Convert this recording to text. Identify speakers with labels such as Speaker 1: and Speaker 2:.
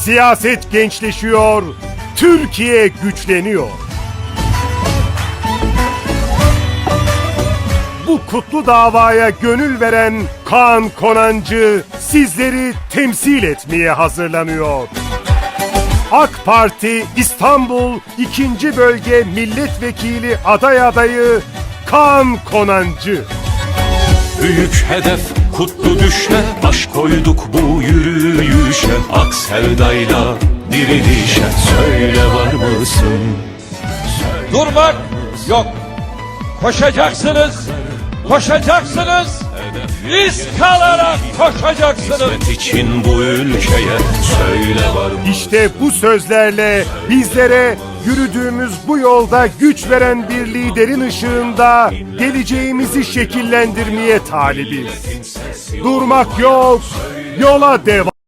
Speaker 1: Siyaset gençleşiyor, Türkiye güçleniyor. Bu kutlu davaya gönül veren Kaan Konancı sizleri temsil etmeye hazırlanıyor. AK Parti İstanbul 2. Bölge Milletvekili aday adayı Kaan Konancı.
Speaker 2: Büyük hedef kutlu düşe Baş koyduk bu yürüyüşe sevdayla dirilişe Söyle var mısın?
Speaker 3: Durmak yok. Koşacaksınız. Koşacaksınız. Risk alarak koşacaksınız.
Speaker 2: Hizmet için bu ülkeye Söyle var mısın?
Speaker 1: İşte bu sözlerle bizlere yürüdüğümüz bu yolda güç veren bir liderin ışığında geleceğimizi şekillendirmeye talibiz. Durmak yok, yola devam.